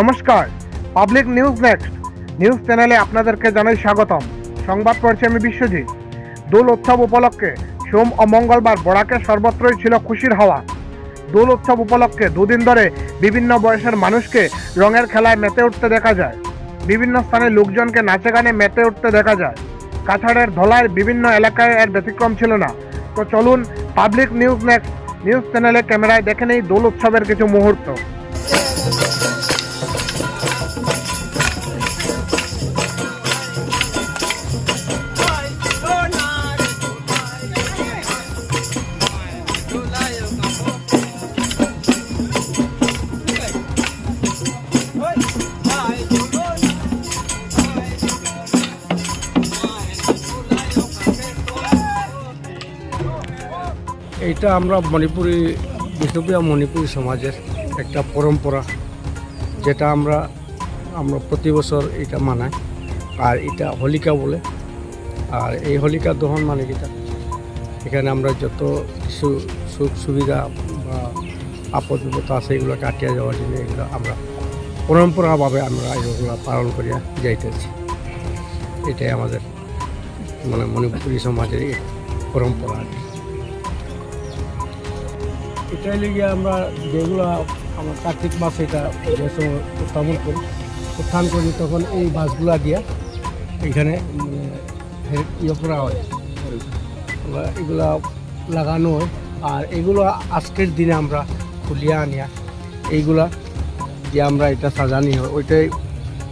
নমস্কার, public news next. News চ্যানেলে আপনাদেরকে জানাই স্বাগতম। সংবাদ পড়ছি আমি বিশ্বজিৎ। দোল উৎসব উপলক্ষে সোম ও মঙ্গলবার বরাকে সর্বত্রই ছিল খুশির হাওয়া। দোল উৎসব উপলক্ষে দুদিন ধরে বিভিন্ন বয়সের মানুষকে রঙের খেলায় মেতে উঠতে দেখা যায়। বিভিন্ন স্থানে লোকজনকে নাচে গানে মেতে উঠতে দেখা যায়। কাছাড়ের ধলায় বিভিন্ন এলাকায় এর ব্যতিক্রম ছিল না। তো চলুন পাবলিক নিউজ নেক্সট। নিউজ চ্যানেলে ক্যামেরায় দেখে নেই দোল উৎসবের কিছু মুহূর্ত। এইটা আমরা মণিপুরি, বিষ্ণুপ্রিয়া মণিপুরি সমাজের একটা পরম্পরা, যেটা আমরা আমরা প্রতি বছর এটা মানাই, আর এটা হোলিকা বলে। আর এই হোলিকা দহন মানে কিটা এখানে আমরা যত কিছু সুখ সুবিধা বা আপদ বিপদ আছে এগুলো কাটিয়ে যাওয়ার জন্য এগুলো আমরা পরম্পরাভাবে আমরা এগুলো পালন করিয়া যাইতেছি। এটাই আমাদের মানে মণিপুরি সমাজের পরম্পরা আর কি। এটাই লেগে আমরা যেগুলো আমার কার্তিক মাস এটা যে উত্থাপন করি, উত্থান করি, তখন এই বাসগুলা দিয়া এখানে ইয়ে করা হয়। এগুলা লাগানো হয়। আর এগুলো আজকের দিনে আমরা খুলিয়া আনিয়া এইগুলা যে আমরা এটা সাজানি হয়। ওইটাই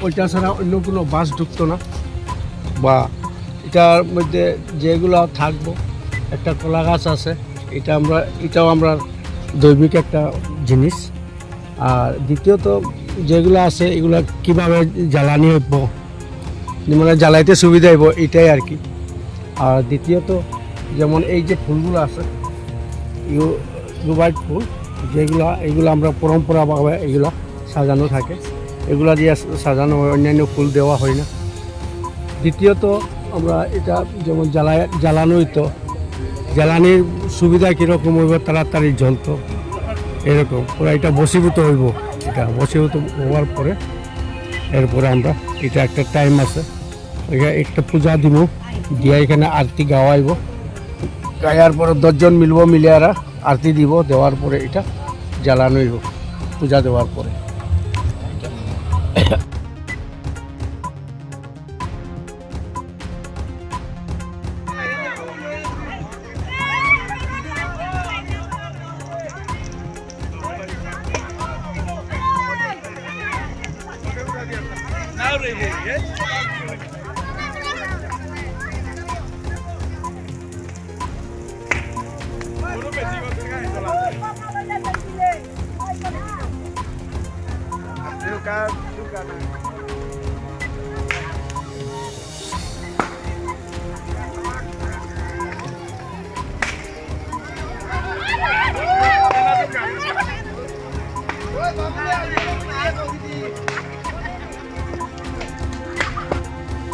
ওইটা ছাড়া অন্য কোনো বাস ঢুকতো না। বা এটার মধ্যে যেগুলো থাকব, একটা কলা গাছ আছে, এটা আমরা এটাও আমরা দৈবিক একটা জিনিস। আর দ্বিতীয়ত যেগুলো আছে, এগুলো কীভাবে জ্বালানি হইব মানে জ্বালাইতে সুবিধা হইব, এটাই আর কি। আর দ্বিতীয়ত যেমন এই যে ফুলগুলো আছে, ইউ রুবাইট ফুল, যেগুলো, এগুলো আমরা পরম্পরাভাবে এগুলো সাজানো থাকে। এগুলা দিয়ে সাজানো হয়, অন্যান্য ফুল দেওয়া হয় না। দ্বিতীয়ত আমরা এটা যেমন জ্বালায় জ্বালানো হইতো জ্বালানির সুবিধা কীরকম হইব, তাড়াতাড়ি জ্বলতো, এরকম। পুরো এটা বসীভূত হইব এটা। বসীভূত হওয়ার পরে, এরপরে আমরা এটা একটা টাইম আছে। একটা পূজা দিব, দিয়া এখানে আরতি গাওয়াইব। গায়ার পরে দশজন মিলব মিলিয়ারা আরতি দিব, দেওয়ার পরে এটা জ্বালানো হইব, পূজা দেওয়ার পরে। Duka, duka na. Vamos lá, vamos lá, vamos lá.